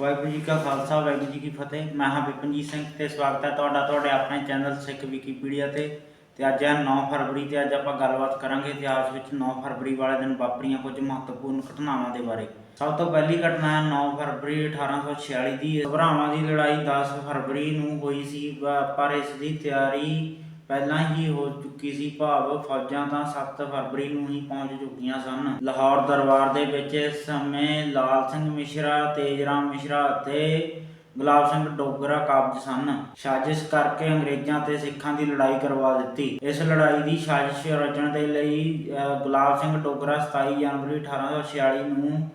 ਵਾਹਿਗੁਰੂ ਜੀ ਕਾ ਖਾਲਸਾ, ਵਾਹਿਗੁਰੂ ਜੀ ਕੀ ਫਤਿਹ। ਮੈਂ ਹਾਂ ਵਿਪਨਜੀਤ ਸਿੰਘ ਤੇ ਸਵਾਗਤ ਹੈ ਤੁਹਾਡਾ, ਤੁਹਾਡੇ ਆਪਣੇ ਚੈਨਲ ਸਿੱਖ ਵਿਕੀਪੀਡੀਆ ਤੇ। ਤੇ ਅੱਜ ਹੈ 9 ਫਰਵਰੀ ਤੇ ਅੱਜ ਆਪਾਂ ਗੱਲਬਾਤ ਕਰਾਂਗੇ ਇਤਿਹਾਸ ਵਿੱਚ 9 ਫਰਵਰੀ ਵਾਲੇ ਦਿਨ ਵਾਪਰੀਆਂ ਕੁਝ ਮਹੱਤਵਪੂਰਨ ਘਟਨਾਵਾਂ ਦੇ ਬਾਰੇ। ਸਭ ਤੋਂ ਪਹਿਲੀ ਘਟਨਾ ਹੈ 9 ਫਰਵਰੀ 1846 ਦੀ। ਭਰਾਵਾਂ ਦੀ ਲੜਾਈ 10 ਫਰਵਰੀ ਨੂੰ ਹੋਈ ਸੀ ਪ- ਪਰ ਇਸ ਦੀ ਤਿਆਰੀ ਪਹਿਲਾਂ ਹੀ ਹੋ ਚੁੱਕੀ ਸੀ ਭਾਵ ਫੌਜਾਂ ਤਾਂ 7 ਫਰਵਰੀ ਨੂੰ ਹੀ ਪਹੁੰਚ ਚੁੱਕੀਆਂ ਸਨ। ਲਾਹੌਰ ਦਰਬਾਰ ਦੇ ਵਿੱਚ ਇਸ ਸਮੇਂ ਲਾਲ ਸਿੰਘ ਮਿਸ਼ਰਾ ਤੇਜਰਾਮ ਮਿਸ਼ਰਾ ਅਤੇ ਗੁਲਾਬ ਸਿੰਘ ਡੋਗਰਾ ਕਾਬਜ ਸਨ। ਸਾਜ਼ਿਸ਼ ਕਰਕੇ ਅੰਗਰੇਜ਼ਾਂ ਤੇ ਸਿੱਖਾਂ ਦੀ ਲੜਾਈ ਕਰਵਾ ਦਿੱਤੀ। ਇਸ ਲੜਾਈ ਦੀ ਸਾਜ਼ਿਸ਼ ਰਚਣ ਦੇ ਲਈ ਅਹ, ਗੁਲਾਬ ਸਿੰਘ ਡੋਗਰਾ 27 ਜਨਵਰੀ 1846 ਨੂੰ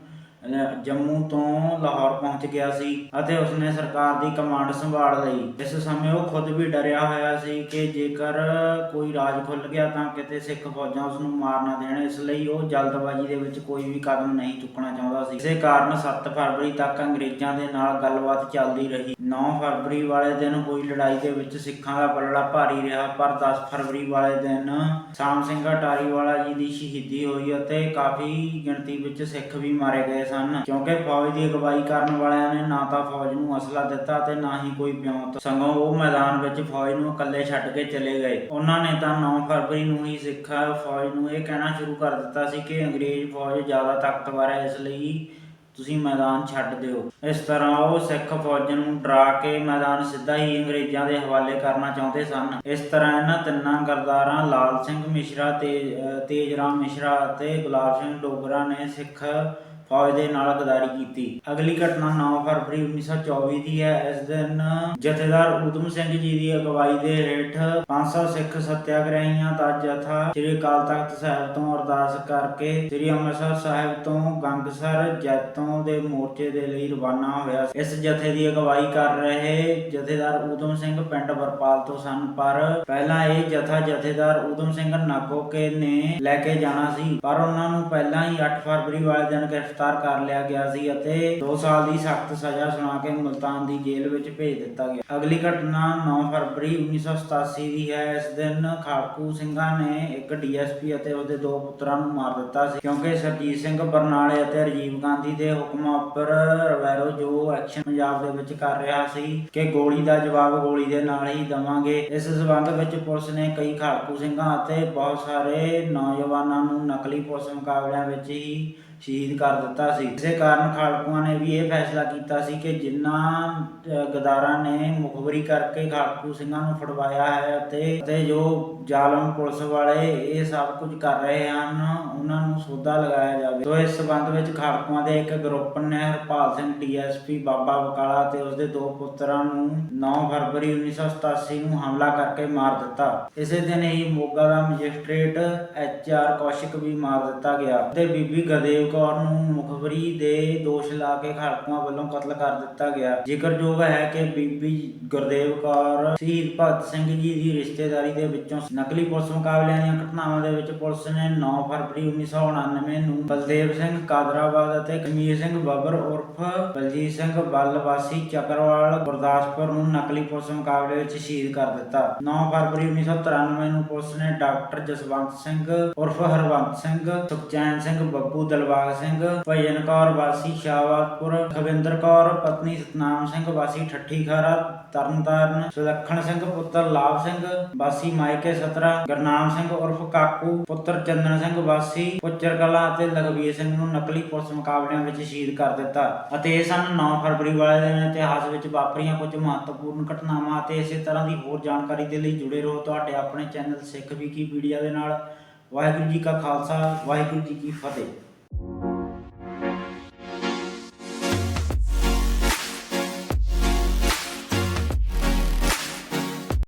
ਜੰਮੂ ਤੋਂ ਲਾਹੌਰ ਪਹੁੰਚ ਗਿਆ ਸੀ ਅਤੇ ਉਸਨੇ ਸਰਕਾਰ ਦੀ ਕਮਾਂਡ ਸੰਭਾਲ ਲਈ। ਇਸ ਸਮੇਂ ਉਹ ਖੁਦ ਵੀ ਡਰਿਆ ਹੋਇਆ ਸੀ ਕਿ ਜੇਕਰ ਕੋਈ ਰਾਜ ਖੁੱਲ ਗਿਆ ਤਾਂ ਕਿਤੇ ਸਿੱਖ ਫੌਜਾਂ ਉਸ ਨੂੰ ਮਾਰ ਨਾ ਦੇਣ। ਇਸ ਲਈ ਉਹ ਜਲਦਬਾਜ਼ੀ ਦੇ ਵਿੱਚ ਕੋਈ ਵੀ ਕਦਮ ਨਹੀਂ ਚੁੱਕਣਾ ਚਾਹੁੰਦਾ ਸੀ। ਇਸੇ ਕਾਰਨ 7 ਫਰਵਰੀ ਤੱਕ ਅੰਗਰੇਜ਼ਾਂ ਦੇ ਨਾਲ ਗੱਲਬਾਤ ਚੱਲਦੀ ਰਹੀ। 9 ਫਰਵਰੀ ਵਾਲੇ ਦਿਨ ਹੋਈ ਲੜਾਈ ਦੇ ਵਿੱਚ ਸਿੱਖਾਂ ਦਾ ਪਲੜਾ ਭਾਰੀ ਰਿਹਾ, ਪਰ 10 ਫਰਵਰੀ ਵਾਲੇ ਦਿਨ ਸਾਮ ਸਿੰਘ ਅਟਾਰੀਵਾਲਾ ਜੀ ਦੀ ਸ਼ਹੀਦੀ ਹੋਈ ਅਤੇ ਕਾਫੀ ਗਿਣਤੀ ਵਿੱਚ ਸਿੱਖ ਵੀ ਮਾਰੇ ਗਏ ਸਨ, ਕਿਉਂਕਿ ਫੌਜ ਦੀ ਅਗਵਾਈ ਕਰਨ ਵਾਲਿਆਂ ਨੇ ਨਾ ਤਾਂ ਫੌਜ ਨੂੰ ਅਸਲਾ ਦਿੱਤਾ ਤੇ ਨਾ ਹੀ ਕੋਈ ਪਿਉਂਤ ਸਗੋਂ ਉਹ ਮੈਦਾਨ ਵਿੱਚ ਫੌਜ ਨੂੰ ਇਕੱਲੇ ਛੱਡ ਕੇ ਚਲੇ ਗਏ। ਉਹਨਾਂ ਨੇ ਤਾਂ 9 ਫਰਵਰੀ ਨੂੰ ਹੀ ਸਿੱਖ ਫੌਜ ਨੂੰ ਇਹ ਕਹਿਣਾ ਸ਼ੁਰੂ ਕਰ ਦਿੱਤਾ ਸੀ ਕਿ ਅੰਗਰੇਜ਼ ਫੌਜ ਜ਼ਿਆਦਾ ਤਾਕਤਵਰ ਹੈ, ਇਸ ਲਈ ਤੁਸੀਂ ਮੈਦਾਨ ਛੱਡ ਦਿਓ। ਇਸ ਤਰ੍ਹਾਂ ਉਹ ਸਿੱਖ ਫੌਜਾਂ ਨੂੰ ਡਰਾ ਕੇ ਮੈਦਾਨ ਸਿੱਧਾ ਹੀ ਅੰਗਰੇਜ਼ਾਂ ਦੇ ਹਵਾਲੇ ਕਰਨਾ ਚਾਹੁੰਦੇ ਸਨ। ਇਸ ਤਰ੍ਹਾਂ ਇਹਨਾਂ ਤਿੰਨਾਂ ਗਰਦਾਰਾਂ, ਲਾਲ ਸਿੰਘ ਮਿਸ਼ਰਾ ਤੇ ਤੇਜ ਰਾਮ ਮਿਸ਼ਰਾ ਅਤੇ ਗੁਲਾਬ ਸਿੰਘ ਡੋਗਰਾ ਨੇ ਸਿੱਖ ਫੌਜ ਦੇ ਨਾਲ ਗਦਾਰੀ ਕੀਤੀ। ਅਗਲੀ ਘਟਨਾ 9 ਫਰਵਰੀ 1924 ਦੀ ਹੈ। ਇਸ ਦਿਨ ਜਥੇਦਾਰ ਊਧਮ ਸਿੰਘ ਜੀ ਦੀ ਅਗਵਾਈ ਦੇ ਹੇਠ 500 ਸਿੱਖ ਸੱਤਿਆਗ੍ਰਹੀਆਂ ਦਾ ਜਥਾ ਸ੍ਰੀ ਅਕਾਲ ਤਖਤ ਸਾਹਿਬ ਤੋਂ ਅਰਦਾਸ ਕਰਕੇ ਸ੍ਰੀ ਅੰਮ੍ਰਿਤਸਰ ਸਾਹਿਬ ਤੋਂ ਗੰਗਸਰ ਜੈਤੋਂ ਦੇ ਮੋਰਚੇ ਦੇ ਲਈ ਰਵਾਨਾ ਹੋਇਆ ਇਸ ਜਥੇ ਦੀ ਅਗਵਾਈ ਕਰ ਰਹੇ ਜਥੇਦਾਰ ਊਧਮ ਸਿੰਘ ਪਿੰਡ ਵਰਪਾਲ ਤੋਂ ਸਨ, ਪਰ ਪਹਿਲਾਂ ਇਹ ਜਥਾ ਜਥੇਦਾਰ ਊਧਮ ਸਿੰਘ ਨਾਗੋਕੇ ਨੇ ਲੈ ਕੇ ਜਾਣਾ ਸੀ, ਪਰ ਉਹਨਾਂ ਨੂੰ ਪਹਿਲਾਂ ਹੀ 8 ਫਰਵਰੀ ਵਾਲੇ ਦਿਨ ਗ੍ਰਿਫਤਾਰ ਕਰ ਲਿਆ ਗਿਆ ਸੀ ਅਤੇ 2 ਸਾਲ ਦੀ ਸਖਤ ਸਜ਼ਾ ਸੁਣਾ ਕੇ ਮੁਲਤਾਨ ਦੀ ਜੇਲ੍ਹ ਵਿੱਚ ਭੇਜ ਦਿੱਤਾ ਗਿਆ। ਅਗਲੀ ਘਟਨਾ 9 ਫਰਵਰੀ 1987 ਦੀ ਹੈ। ਇਸ ਦਿਨ ਖਾੜਕੂ ਸਿੰਘਾਂ ਨੇ ਇੱਕ ਡੀਐਸਪੀ ਅਤੇ ਉਹਦੇ ਦੋ ਪੁੱਤਰਾਂ ਨੂੰ ਮਾਰ ਦਿੱਤਾ ਸੀ ਕਿਉਂਕਿ ਸਰਜੀਤ ਸਿੰਘ ਬਰਨਾਲੇ ਅਤੇ ਰਾਜੀਵ ਗਾਂਧੀ ਦੇ ਹੁਕਮਾਂ ਉੱਪਰ ਰਵੈਰੋ ਜੋ ਐਕਸ਼ਨ ਪੰਜਾਬ ਦੇ ਵਿੱਚ ਕਰ ਰਿਹਾ ਸੀ ਕਿ ਗੋਲੀ ਦਾ ਜਵਾਬ ਗੋਲੀ ਦੇ ਨਾਲ ਹੀ ਦਵਾਂਗੇ। ਇਸ ਸਬੰਧ ਵਿੱਚ ਪੁਲਿਸ ਨੇ ਕਈ ਖਾੜਕੂ ਸਿੰਘਾਂ ਅਤੇ ਬਹੁਤ ਸਾਰੇ ਨੌਜਵਾਨਾਂ ਨੂੰ ਨਕਲੀ ਪੁਲਿਸ ਮੁਕਾਬਲਿਆਂ ਵਿੱਚ ਹੀ ਸ਼ਹੀਦ ਕਰ ਦਿੱਤਾ ਸੀ। ਇਸੇ ਕਾਰਨ ਖਾਲਕੂਆਂ ਨੇ ਵੀ ਇਹ ਫੈਸਲਾ ਕੀਤਾ ਸੀ ਕਿ ਜਿਨ੍ਹਾਂ ਗਦਾਰਾਂ ਨੇ ਮੁਖਬਰੀ ਕਰਕੇ ਖਾਲਕੂ ਸਿੰਘਾਂ ਨੂੰ ਫੜਵਾਇਆ ਹੈ ਅਤੇ ਅਤੇ ਜੋ ਜ਼ਾਲਮ ਪੁਲਿਸ ਵਾਲੇ ਇਹ ਸਭ ਕੁਝ ਕਰ ਰਹੇ ਹਨ, ਉਹਨਾਂ ਨੂੰ ਸੋਧਾ ਲਗਾਇਆ ਜਾਵੇ। ਸੋ ਇਸ ਸਬੰਧ ਵਿੱਚ ਖਾੜਕੂਆਂ ਦੇ ਇੱਕ ਗਰੁੱਪ ਨੇ ਹਰਪਾਲ ਸਿੰਘ ਡੀਐਸਪੀ ਬਾਬਾ ਬਕਾਲਾ ਤੇ ਉਸਦੇ ਦੋ ਪੁੱਤਰਾਂ ਨੂੰ 9 ਫਰਵਰੀ 1987 ਨੂੰ ਹਮਲਾ ਕਰਕੇ ਮਾਰ ਦਿੱਤਾ। ਇਸੇ ਦਿਨ ਹੀ ਮੋਗਾ ਦਾ ਮੈਜਿਸਟ੍ਰੇਟ ਐਚ ਆਰ ਕੌਸ਼ਿਕ ਵੀ ਮਾਰ ਦਿੱਤਾ ਗਿਆ ਤੇ ਬੀਬੀ ਗਦੇਵ ਕੌਰ ਨੂੰ ਮੁਖਬਰੀ ਦੇ ਦੋਸ਼ ਲਾ ਕੇ ਖਾੜਕੂਆਂ ਵੱਲੋਂ ਕਤਲ ਕਰ ਦਿੱਤਾ ਗਿਆ। ਜ਼ਿਕਰਯੋਗ ਹੈ ਕਿ ਬੀਬੀ ਗੁਰਦੇਵ ਕੌਰ, ਸ਼ਹੀਦ ਭਗਤ ਸਿੰਘ ਜੀ ਦੀ ਰਿਸ਼ਤੇਦਾਰੀ ਦੇ ਵਿੱਚੋਂ ਨਕਲੀ ਪੁਲਿਸ ਮੁਕਾਬਲਿਆਂ ਦੀਆਂ ਘਟਨਾਵਾਂ ਦੇ ਵਿੱਚ ਪੁਲਿਸ ਨੇ 9 ਫਰਵਰੀ 1999 ਨੂੰ ਬਲਦੇਵ ਸਿੰਘ ਕਾਦਰਾਬਾਦ ਅਤੇ ਕਮੀਰ ਸਿੰਘ ਬੱਬਰ ਉਰਫ ਬਲਜੀਤ ਸਿੰਘ ਬੱਲਵਾਸੀ ਚੱਕਰਵਾਲ ਗੁਰਦਾਸਪੁਰ ਨੂੰ ਨਕਲੀ ਪੁਲਿਸ ਮੁਕਾਬਲੇ ਵਿੱਚ ਸ਼ਹੀਦ ਕਰ ਦਿੱਤਾ। 9 ਫਰਵਰੀ 1993 ਨੂੰ ਪੁਲਿਸ ਨੇ ਡਾਕਟਰ ਜਸਵੰਤ ਸਿੰਘ ਉਰਫ ਹਰਵੰਤ ਸਿੰਘ, ਸੁਖਚੈਨ ਸਿੰਘ ਬੱਬੂ ਦਲਬਾਗ ਸਿੰਘ ਭਜਨ ਕੌਰ ਵਾਸੀ ਸ਼ਾਹਬਾਦਪੁਰ, ਖਵਿੰਦਰ ਕੌਰ, ਪਤਨੀ ਸਤਨਾਮ ਸਿੰਘ, ਵਾਸੀ ਠੱਠੀ ਖਾਰਾ, ਤਰਨਤਾਰਨ, ਸੁਲੱਖਣ ਸਿੰਘ, ਪੁੱਤਰ ਲਾਭ ਸਿੰਘ, ਵਾਸੀ ਮਾਇਕੇ ਸਤਰਾ, ਗਰਨਾਮ ਸਿੰਘ ਉਰਫ ਕਾਕੂ, ਪੁੱਤਰ ਚੰਦਨ ਸਿੰਘ, ਵਾਸੀ ਪੁੱਚਰ ਕਲਾਂ ਅਤੇ ਲਖਵੀਰ ਸਿੰਘ ਨੂੰ ਨਕਲੀ ਪੁਲਿਸ ਮੁਕਾਬਲਿਆਂ ਵਿੱਚ ਸ਼ਹੀਦ ਕਰ ਦਿੱਤਾ ਅਤੇ ਇਹ ਸਨ 9 ਫਰਵਰੀ ਵਾਲੇ ਦਿਨ ਇਤਿਹਾਸ ਵਿੱਚ ਵਾਪਰੀਆਂ ਕੁਝ ਮਹੱਤਵਪੂਰਨ ਘਟਨਾਵਾਂ ਅਤੇ ਇਸੇ ਤਰ੍ਹਾਂ ਦੀ ਹੋਰ ਜਾਣਕਾਰੀ ਦੇ ਲਈ ਜੁੜੇ ਰਹੋ ਤੁਹਾਡੇ ਆਪਣੇ ਚੈਨਲ ਸਿੱਖ ਵਿਕੀਪੀਡੀਆ ਦੇ ਨਾਲ। ਵਾਹਿਗੁਰੂ ਜੀ ਕਾ ਖਾਲਸਾ, ਵਾਹਿਗੁਰੂ ਜੀ ਕੀ ਫਤਿਹ। you.